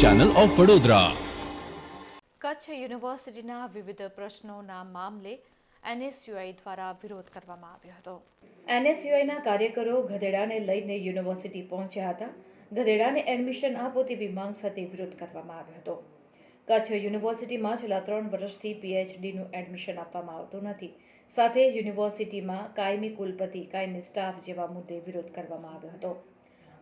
Channel of Vadodara Kutch યુનિવર્સિટીના વિવિધ પ્રશ્નોના મામલે એનએસયુઆઈ દ્વારા વિરોધ કરવામાં આવ્યો હતો. એનએસયુઆઈના કાર્યકરો ગધેડાને લઈને યુનિવર્સિટી પહોંચ્યા હતા. ગધેડાને એડમિશન આપો તેવી માંગ સાથે વિરોધ કરવામાં આવ્યો હતો. કચ્છ યુનિવર્સિટીમાં છેલ્લા ત્રણ વર્ષથી પીએચડીનું એડમિશન આપવામાં આવતું નથી. સાથે યુનિવર્સિટીમાં કાયમી કુલપતિ કાયમી સ્ટાફ જેવા મુદ્દે વિરોધ કરવામાં આવ્યો હતો.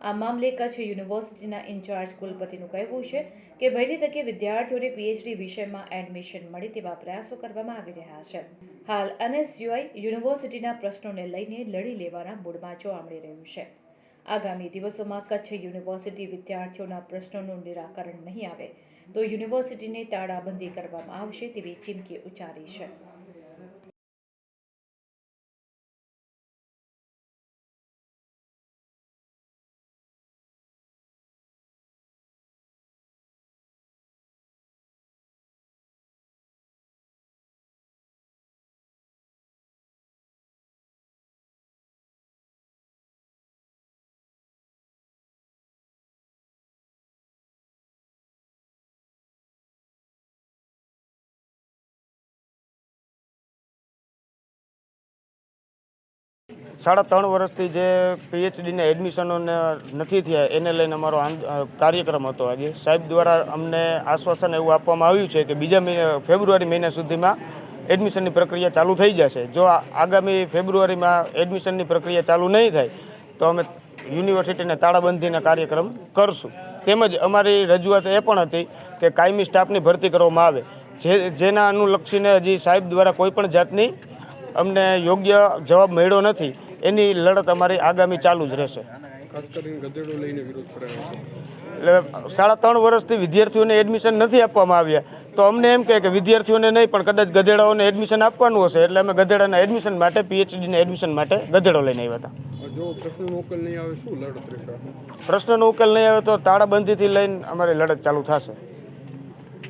આ મામલે કચ્છ યુનિવર્સિટીના ઇન્ચાર્જ કુલપતિનું કહેવું છે કે વહેલી તકે વિદ્યાર્થીઓને પીએચડી વિષયમાં એડમિશન મળે તેવા પ્રયાસો કરવામાં આવી રહ્યા છે. હાલ એનએસયુઆઈ યુનિવર્સિટીના પ્રશ્નોને લઈને લડી લેવાના મૂડમાં જોવા મળી રહ્યું છે. આગામી દિવસોમાં કચ્છ યુનિવર્સિટી વિદ્યાર્થીઓના પ્રશ્નોનું નિરાકરણ નહીં આવે તો યુનિવર્સિટીને તાળાબંધી કરવામાં આવશે તેવી ચીમકી ઉચ્ચારી છે. સાડા ત્રણ વર્ષથી જે પીએચડીને એડમિશનોને નથી થયા, એને લઈને અમારો કાર્યક્રમ હતો આજે. સાહેબ દ્વારા અમને આશ્વાસન એવું આપવામાં આવ્યું છે કે બીજા ફેબ્રુઆરી મહિના સુધીમાં એડમિશનની પ્રક્રિયા ચાલુ થઈ જશે. જો આગામી ફેબ્રુઆરીમાં એડમિશનની પ્રક્રિયા ચાલુ નહીં થાય, તો અમે યુનિવર્સિટીને તાળાબંધીના કાર્યક્રમ કરશું. તેમજ અમારી રજૂઆત એ પણ હતી કે કાયમી સ્ટાફની ભરતી કરવામાં આવે. જે, જેના અનુલક્ષીને હજી સાહેબ દ્વારા કોઈપણ જાતની અમને યોગ્ય જવાબ મળ્યો નથી. એની લડત અમારી આગામી ચાલુ જ રહેશે. સાડા ત્રણ વર્ષથી વિદ્યાર્થીઓને એડમિશન નથી આપવામાં આવ્યા. તો અમને એમ કહે કે વિદ્યાર્થીઓને નહીં પણ કદાચ ગધેડાઓને એડમિશન આપવાનું હશે. એટલે અમે ગધેડાના એડમિશન માટે પીએચડીના એડમિશન માટે ગધેડો લઈને આવ્યા હતા. પ્રશ્નનો ઉકેલ નહીં આવે તો તાળાબંધીથી લઈને અમારી લડત ચાલુ થશે.